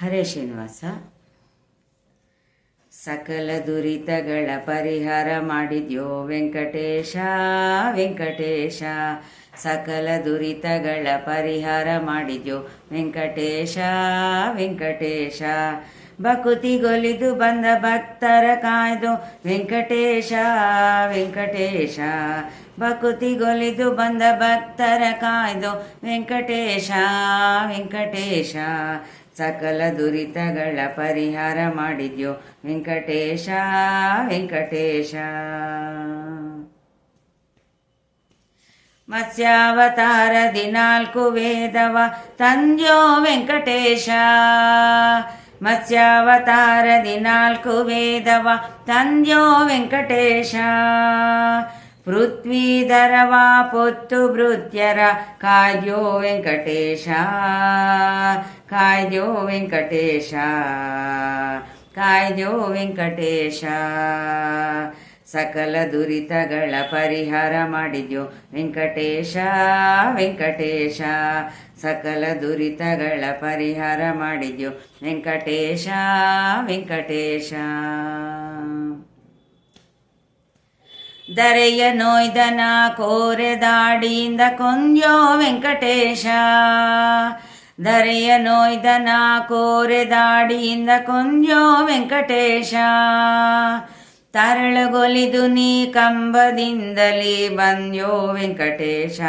ಹರೇ ಶ್ರೀನಿವಾಸ. ಸಕಲ ದುರಿತಗಳ ಪರಿಹಾರ ಮಾಡಿದ್ಯೋ ವೆಂಕಟೇಶ ವೆಂಕಟೇಶ. ಸಕಲ ದುರಿತಗಳ ಪರಿಹಾರ ಮಾಡಿದ್ಯೋ ವೆಂಕಟೇಶ ವೆಂಕಟೇಶ. ಬಕುತಿಗೊಲಿದು ಬಂದ ಭಕ್ತರ ಕಾಯ್ದು ವೆಂಕಟೇಶ ವೆಂಕಟೇಶ. ಬಕುತಿಗೊಲಿದು ಬಂದ ಭಕ್ತರ ಕಾಯ್ದು ವೆಂಕಟೇಶ ವೆಂಕಟೇಶ. ಸಕಲ ದುರಿತಗಳ ಪರಿಹಾರ ಮಾಡಿದ್ಯೋ. ವೆಂಕಟೇಶ ವೆಂಕಟೇಶ. ಮತ್ಸ್ಯಾವತಾರ ದಿನಾಲ್ಕು ವೇದವ ತಂದ್ಯೋ ವೆಂಕಟೇಶ. ಮತ್ಸ್ಯಾವತಾರ ದಿನಾಲ್ಕು ವೇದವ ತಂದ್ಯೋ ವೆಂಕಟೇಶ. ಪೃಥ್ವೀಧರವ ಪೊತ್ತು ಭೃತ್ಯರ ಕಾಯ್ದೋ ವೆಂಕಟೇಶ. ಕಾಯ್ದೋ ವೆಂಕಟೇಶ. ಕಾಯ್ದೋ ವೆಂಕಟೇಶ. ಸಕಲ ದುರಿತಗಳ ಪರಿಹಾರ ಮಾಡಿದ್ಯೋ ವೆಂಕಟೇಶ ವೆಂಕಟೇಶ. ಸಕಲ ದುರಿತಗಳ ಪರಿಹಾರ ಮಾಡಿದ್ಯೋ ವೆಂಕಟೇಶ ವೆಂಕಟೇಶ. ದರೆಯ ನೋಯ್ದನ ಕೋರೆ ದಾಡಿಯಿಂದ ಕೊಂದ್ಯೋ ವೆಂಕಟೇಶ. ದರೆಯ ನೋಯ್ದನ ಕೋರೆ ದಾಡಿಯಿಂದ ಕೊಂದ್ಯೋ ವೆಂಕಟೇಶ. ತರಳುಗೊಲಿದು ನೀ ಕಂಬದಿಂದಲೇ ಬಂದ್ಯೋ ವೆಂಕಟೇಶ.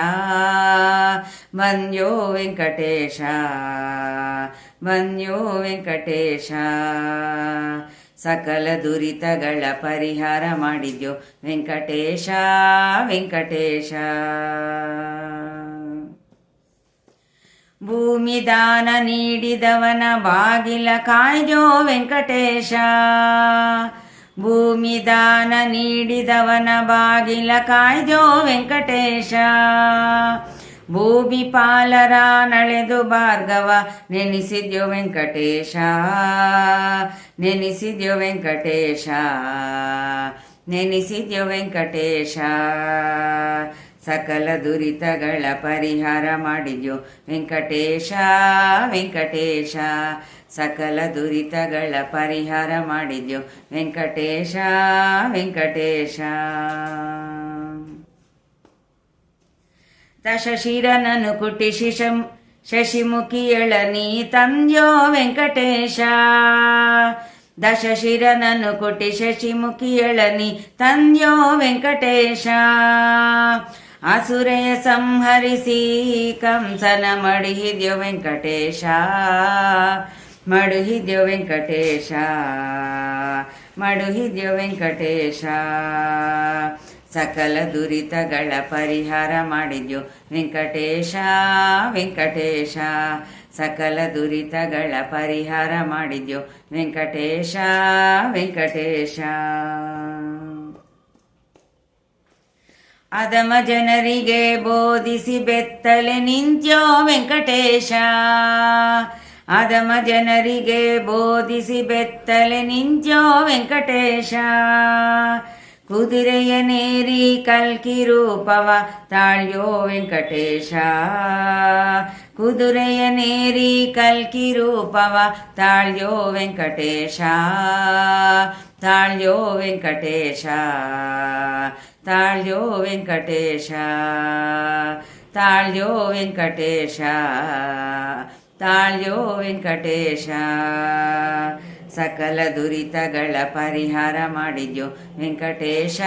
ಬಂದ್ಯೋ ವೆಂಕಟೇಶ. ಬಂದ್ಯೋ ವೆಂಕಟೇಶ. ಸಕಲ ದುರಿತಗಳ ಪರಿಹಾರ ಮಾಡಿದ್ಯೋ ವೆಂಕಟೇಶ ವೆಂಕಟೇಶ. ಭೂಮಿ ದಾನ ನೀಡಿದವನ ಬಾಗಿಲ ಕಾಯ್ದೋ ವೆಂಕಟೇಶ. ಭೂಮಿ ದಾನ ನೀಡಿದವನ ಬಾಗಿಲ ಕಾಯ್ದೋ ವೆಂಕಟೇಶ. ಭೂಮಿ ಪಾಲರ ನಳೆದು ಭಾರ್ಗವ, ನೆನೆಸಿದ್ಯೋ ವೆಂಕಟೇಶ ನೆನೆಸಿದ್ಯೋ ವೆಂಕಟೇಶ ನೆನೆಸಿದ್ಯೋ ವೆಂಕಟೇಶ. ಸಕಲ ದುರಿತಗಳ ಪರಿಹಾರ ಮಾಡಿದ್ಯೋ ವೆಂಕಟೇಶ ವೆಂಕಟೇಶ. ಸಕಲ ದುರಿತಗಳ ಪರಿಹಾರ ಮಾಡಿದ್ಯೋ ವೆಂಕಟೇಶ ವೆಂಕಟೇಶ. ದಶಶಿರನನು ಕುಟಿ ಶಿಶಂ ಶಶಿಮುಖಿಯಳನಿ ತಂದ್ಯೋ ವೆಂಕಟೇಶ. ದಶಶಿರನನು ಕುಟಿ ಶಶಿಮುಖಿಯಳನಿ ತಂದ್ಯೋ ವೆಂಕಟೇಶ. ಅಸುರೆಯ ಸಂಹರಿಸಿ ಕಂಸನ ಮಡಿಹಿದ್ಯೋ ವೆಂಕಟೇಶ. ಮಡುಹಿದ್ಯೋ ವೆಂಕಟೇಶ. ಮಡುಹಿದ್ಯೋ ವೆಂಕಟೇಶ. ಸಕಲ ದುರಿತಗಳ ಪರಿಹಾರ ಮಾಡಿದ್ಯೋ. ವೆಂಕಟೇಶ ವೆಂಕಟೇಶ, ಸಕಲ ದುರಿತಗಳ ಪರಿಹಾರ ಮಾಡಿದ್ಯೋ. ವೆಂಕಟೇಶ ವೆಂಕಟೇಶ. ಅದಮ ಜನರಿಗೆ ಬೋಧಿಸಿ ಬೆತ್ತಲೆ ನಿಂತ್ಯೋ ವೆಂಕಟೇಶ. ಅದಮ ಜನರಿಗೆ ಬೋಧಿಸಿ ಬೆತ್ತಲೆ ನಿಂತ್ಯೋ ವೆಂಕಟೇಶ. ಕುದುರೆಯ ನೇರಿ ಕಲ್ಕಿ ರೂಪವ ತಾಳ್ಯೋ ವೆಂಕಟೇಶ ಕುದುರೆಯ ನೇರಿ ಕಲ್ಕಿ ರೂಪವ ತಾಳ್ಯೋ ವೆಂಕಟೇಶ ತಾಳ್ಯೋ ವೆಂಕಟೇಶ ತಾಳ್ಯೋ ವೆಂಕಟೇಶ ತಾಳ್ಯೋ ವೆಂಕಟೇಶ ತಾಳ್ಯೋ ವೆಂಕಟೇಶ ಸಕಲ ದುರಿತಗಳ ಪರಿಹಾರ ಮಾಡಿದ್ಯೋ. ವೆಂಕಟೇಶ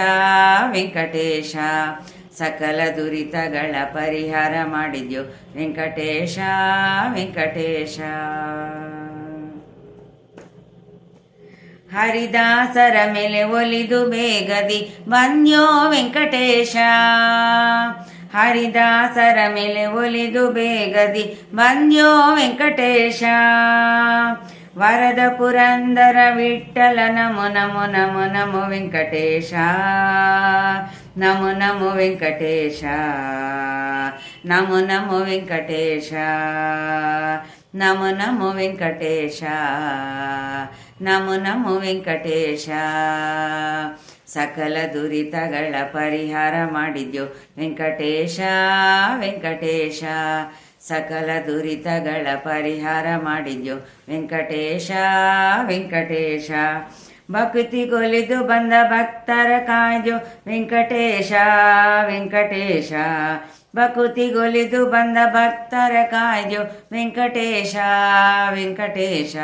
ವೆಂಕಟೇಶ, ಸಕಲ ದುರಿತಗಳ ಪರಿಹಾರ ಮಾಡಿದ್ಯೋ. ವೆಂಕಟೇಶ ವೆಂಕಟೇಶ. ಹರಿದಾಸರ ಮೇಲೆ ಒಲಿದು ಬೇಗದಿ ಬಂದ್ಯೋ ವೆಂಕಟೇಶ. ಹರಿದಾಸರ ಮೇಲೆ ಒಲಿದು ಬೇಗದಿ ಬಂದ್ಯೋ ವೆಂಕಟೇಶ. ವರದ ಪುರಂದರ ವಿಠಲ ನಮೋ ನಮೋ ನಮೋ ನಮೋ ವೆಂಕಟೇಶ. ನಮೋ ನಮೋ ವೆಂಕಟೇಶ. ನಮೋ ನಮೋ ವೆಂಕಟೇಶ. ನಮೋ ನಮೋ ವೆಂಕಟೇಶ. ನಮೋ ನಮೋ ವೆಂಕಟೇಶ. ಸಕಲ ದುರಿತಗಳ ಪರಿಹಾರ ಮಾಡಿದ್ಯೋ ವೆಂಕಟೇಶ ವೆಂಕಟೇಶ. ಸಕಲ ದುರಿತಗಳ ಪರಿಹಾರ ಮಾಡಿದ್ಯೋ. ವೆಂಕಟೇಶ ವೆಂಕಟೇಶ, ಭಕ್ತಿ ಕೊಲಿದು ಬಂದ ಭಕ್ತರ ಕಾಯ್ದು. ವೆಂಕಟೇಶ ವೆಂಕಟೇಶ ಭಕುತಿಗೊಲಿದು ಬಂದ ಭಕ್ತರ ಕಾಯ್ದು. ವೆಂಕಟೇಶ ವೆಂಕಟೇಶ,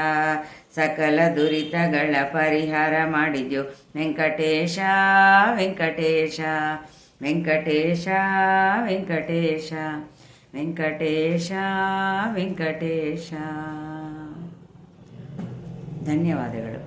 ಸಕಲ ದುರಿತಗಳ ಪರಿಹಾರ ಮಾಡಿದ್ಯೋ. ವೆಂಕಟೇಶ ವೆಂಕಟೇಶ ವೆಂಕಟೇಶ ವೆಂಕಟೇಶ. ವೆಂಕಟೇಶ ವೆಂಕಟೇಶ ಧನ್ಯವಾದಗಳು